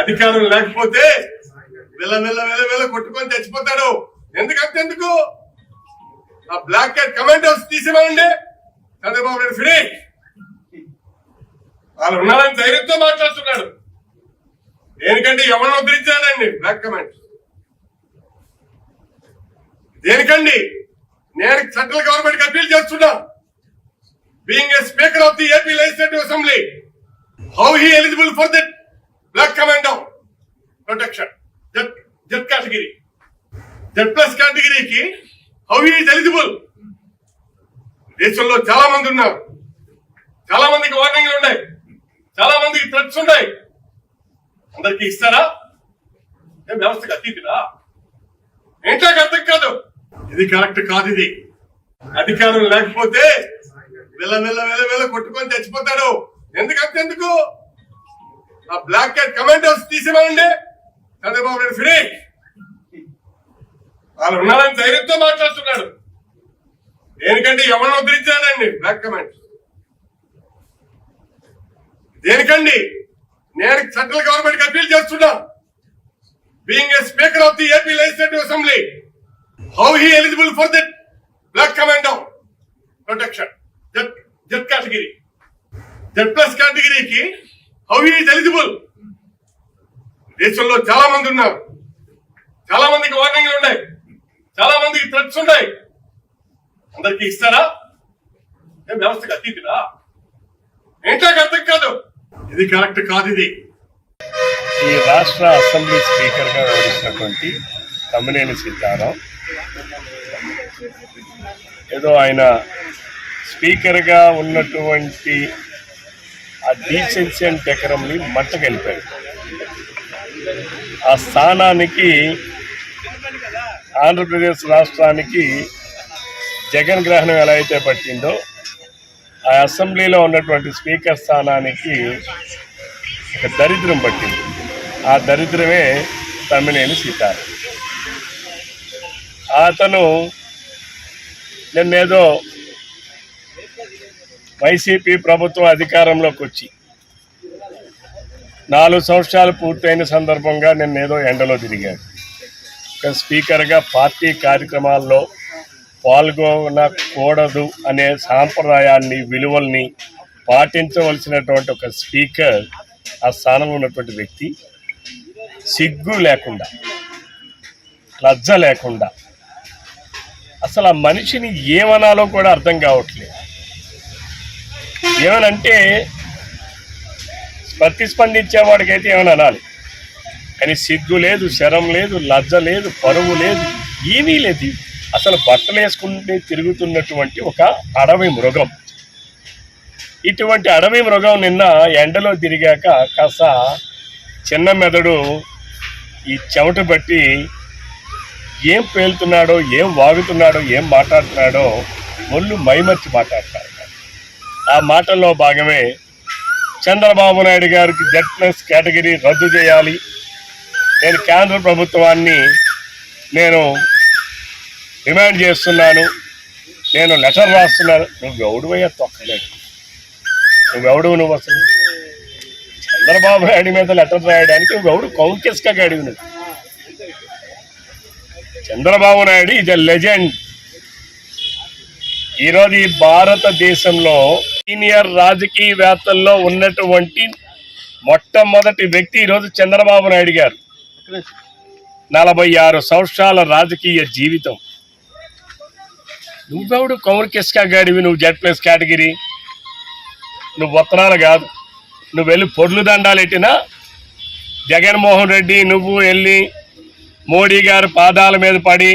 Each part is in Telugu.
అధికారం లేకపోతే వెళ్ళ వెళ్ళ వెళ్ళ వెళ్ళ కొట్టుకొని చచ్చిపోతాడు. ఎందుకంటే ఎందుకు? ఆ బ్లాక్ క్యాట్ కమాండర్స్ తీసేవాళ్ళండి. చంద్రబాబు నాయుడు ఫ్రీ వాళ్ళు ఉన్నారని ధైర్యంతో మాట్లాడుతున్నాడు. దేనికంటే ఎవరిని ఉద్ధరించాడండి బ్లాక్ కమాండ్ దేనికండి? నేను సెంట్రల్ గవర్నమెంట్ అప్పీల్ చేస్తున్నా. Being a speaker of the AP legislative assembly how he eligible for that black commando protection Z Z category Z plus కేటగిరీకి హౌ ఈజ్ ఎలిజిబుల్ దేశంలో చాలా మంది ఉన్నారు. చాలా మందికి వార్నింగ్లు ఉన్నాయి. చాలా మందికి థ్రెట్స్ ఉన్నాయి. అందరికి ఇస్తారా? ఏం వ్యవస్థకు అతీతిరా ఏంటో అర్థం కాదు. ఇది కరెక్ట్ కాదు ఇది. అధికారం లేకపోతే వెళ్ళ వెళ్ళ వెళ్ళ వెళ్ళ కొట్టుకొని చచ్చిపోతాడు. ఎందుకంటే అంతెందుకు? ఆ బ్లాక్ క్యాట్ కమాండర్స్ తీసేవాలండి చంద్రబాబు నాయుడు ఫ్రీ వాళ్ళు ఉన్నారని ధైర్యంతో మాట్లాడుతున్నాడు. దేనికంటే ఎవరిని ఉద్ధరించాడండి బ్లాక్ కమాండ్? దేనికండి? నేను సెంట్రల్ గవర్నమెంట్ అప్పీల్ చేస్తున్నా. Being a speaker of the AP legislative assembly how he eligible for that black commando protection Z Z category Z plus కేటగిరీకి హౌ ఈజ్ ఎలిజిబుల్ దేశంలో చాలా మంది ఉన్నారు. చాలా మందికి వార్నింగ్లు ఉన్నాయి. చాలా మందికి థ్రెట్స్ ఉన్నాయి. అందరికి ఇస్తారా? ఏం వ్యవస్థకు అతీతిరా ఏంటో అర్థం కాదు. ఇది కరెక్ట్ కాదు ఇది. ఈ రాష్ట్ర అసెంబ్లీ స్పీకర్గా వ్యవహరిస్తున్నటువంటి తమ్మినేని సీతారాం. ఏదో ఆయన స్పీకర్గా ఉన్నటువంటి ఆ డీసెన్సీ అండ్ డెకరంని మట్టగలిపాడు ఆ స్థానానికి ఆంధ్రప్రదేశ్ రాష్ట్రానికి జగన్ గ్రహణం ఎలా అయితే పట్టిందో ఆ అసెంబ్లీలో ఉన్నటువంటి స్పీకర్ స్థానానికి ఒక దరిద్రం పట్టింది. ఆ దరిద్రమే తమ్మినేని సీతారాం. అతను నిన్నేదో వైసీపీ ప్రభుత్వం అధికారంలోకి వచ్చి నాలుగు సంవత్సరాలు పూర్తయిన సందర్భంగా నేను ఏదో ఎండలో తిరిగాను. ఒక స్పీకర్గా పార్టీ కార్యక్రమాల్లో పాల్గొనకూడదు అనే సాంప్రదాయాన్ని విలువల్ని పాటించవలసినటువంటి ఒక స్పీకర్ ఆ స్థానంలో ఉన్నటువంటి వ్యక్తి సిగ్గు లేకుండా లజ్జ లేకుండా అసలు ఆ మనిషిని ఏమనాలో కూడా అర్థం కావట్లేదు. ఏమనంటే ప్రతిస్పందించేవాడికైతే ఏమని అనాలి. కానీ సిగ్గు లేదు శరం లేదు లజ్జ లేదు పరువు లేదు ఏమీ లేదు. అసలు బట్టలు వేసుకుంటే తిరుగుతున్నటువంటి ఒక అడవి మృగం. ఇటువంటి అడవి మృగం నిన్న ఎండలో తిరిగాక కాస్త చిన్న మెదడు ఈ చెమట బట్టి ఏం పేలుతున్నాడో ఏం వాగుతున్నాడో ఏం మాట్లాడుతున్నాడో ఒళ్ళు మైమర్చి మాట్లాడతాడు ఆ మాటల్లో భాగమే చంద్రబాబు నాయుడు గారికి జెడ్ ప్లస్ కేటగిరీ రద్దు చేయాలి. నేను కేంద్ర ప్రభుత్వాన్ని నేను డిమాండ్ చేస్తున్నాను. నేను లెటర్ రాస్తున్నాను నువ్వు ఎవడువయ్యా తొక్కలేదు నువ్వెవడు నువ్వు అసలు? చంద్రబాబు నాయుడు మీద లెటర్ రాయడానికి నువ్వెవడు కౌంకెస్గా అడిగి నువ్వు Chandrababu Naidu is a legend ఈరోజు ఈ భారతదేశంలో సీనియర్ రాజకీయవేత్తల్లో ఉన్నటువంటి మొట్టమొదటి వ్యక్తి ఈరోజు చంద్రబాబు నాయుడు గారు నలభై ఆరు సంవత్సరాల రాజకీయ జీవితం. నువ్వెవడు కౌరికెస్కా గాడివి? నువ్వు జెడ్ ప్లస్ కేటగిరీ. నువ్వు ఉత్తరాలు కాదు. నువ్వు వెళ్ళి పొర్లు దండాలు ఎట్టినా జగన్మోహన్ రెడ్డి నువ్వు వెళ్ళి మోడీ గారు పాదాల మీద పడి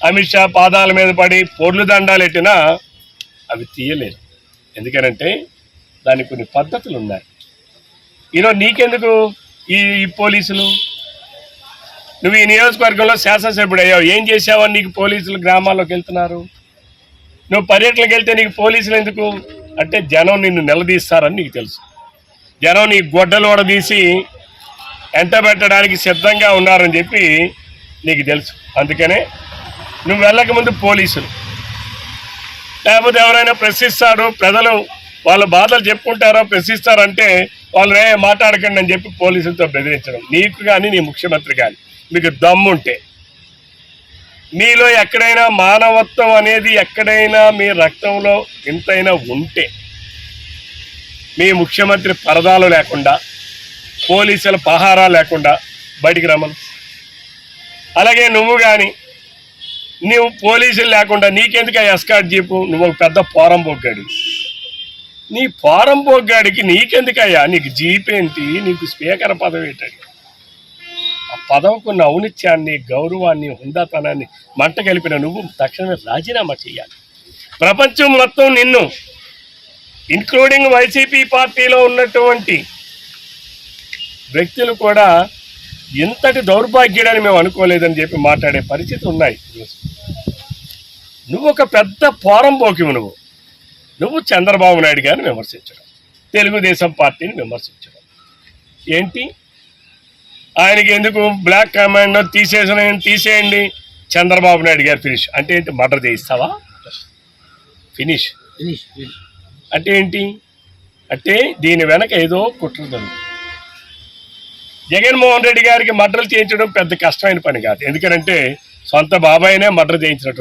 అమిత్ షా పాదాల మీద పడి పొర్లు దండాలు ఎట్టినా అవి తీయలేదు. ఎందుకనంటే దానికి కొన్ని పద్ధతులు ఉన్నాయి ఈరోజు నీకెందుకు ఈ పోలీసులు? నువ్వు ఈ నియోజకవర్గంలో శాసనసభ్యుడు అయ్యావు ఏం చేసావని నీకు పోలీసులు గ్రామాల్లోకి వెళ్తున్నారు? నువ్వు పర్యటనకు వెళ్తే నీకు పోలీసులు ఎందుకు? అంటే జనం నిన్ను నిలదీస్తారని నీకు తెలుసు. జనం నీ గొడ్డలు తీసి ఎంటబెట్టడానికి సిద్ధంగా ఉన్నారని చెప్పి నీకు తెలుసు. అందుకనే నువ్వు వెళ్ళక ముందు పోలీసులు. లేకపోతే ఎవరైనా ప్రశ్నిస్తారు ప్రజలు వాళ్ళ బాధలు చెప్పుకుంటారో ప్రశ్నిస్తారంటే వాళ్ళు రే మాట్లాడకండి అని చెప్పి పోలీసులతో బెదిరించడం. నీకు కానీ నీ ముఖ్యమంత్రి కానీ మీకు దమ్ముంటే మీలో ఎక్కడైనా మానవత్వం అనేది ఎక్కడైనా మీ రక్తంలో ఎంతైనా ఉంటే మీ ముఖ్యమంత్రి పరదాలు లేకుండా పోలీసుల పహారా లేకుండా బయటికి రమ్మను. అలాగే నువ్వు కానీ నువ్వు పోలీసులు లేకుండా నీకెందుకు ఎస్కాట్ జీపు? నువ్వు ఒక పెద్ద పోరం బొగ్గాడు నీ పోరం పోగ్గాడికి నీకెందుకయ్యా? నీకు జీప్ ఏంటి? నీకు స్పీకర్ పదవి ఏంటండి ఆ పదవికున్న ఔనిత్యాన్ని గౌరవాన్ని హుందాతనాన్ని మంట కలిపిన నువ్వు తక్షణమే రాజీనామా చేయాలి ప్రపంచం మొత్తం నిన్ను ఇన్క్లూడింగ్ వైసీపీ పార్టీలో ఉన్నటువంటి వ్యక్తులు కూడా ఇంతటి దౌర్భాగ్యుడని మేము అనుకోలేదని చెప్పి మాట్లాడే పరిస్థితి ఉన్నాయి. నువ్వు ఒక పెద్ద పోరంబోకివు నువ్వు. నువ్వు చంద్రబాబు నాయుడు గారిని విమర్శించడం తెలుగుదేశం పార్టీని విమర్శించడం. ఏంటి? ఆయనకి ఎందుకు బ్లాక్ కమాండ్ తీసేసిన తీసేయండి చంద్రబాబు నాయుడు గారు ఫినిష్. అంటే ఏంటి? మర్డర్ చేయిస్తావా? ఫినిష్. అంటే ఏంటి? అంటే దీని వెనక ఏదో కుట్ర జరుగుతుంది. జగన్మోహన్ రెడ్డి గారికి మర్డర్లు చేయించడం పెద్ద కష్టమైన పని కాదు. ఎందుకంటే సొంత బాబాయినే మర్డర్ చేయించినట్టు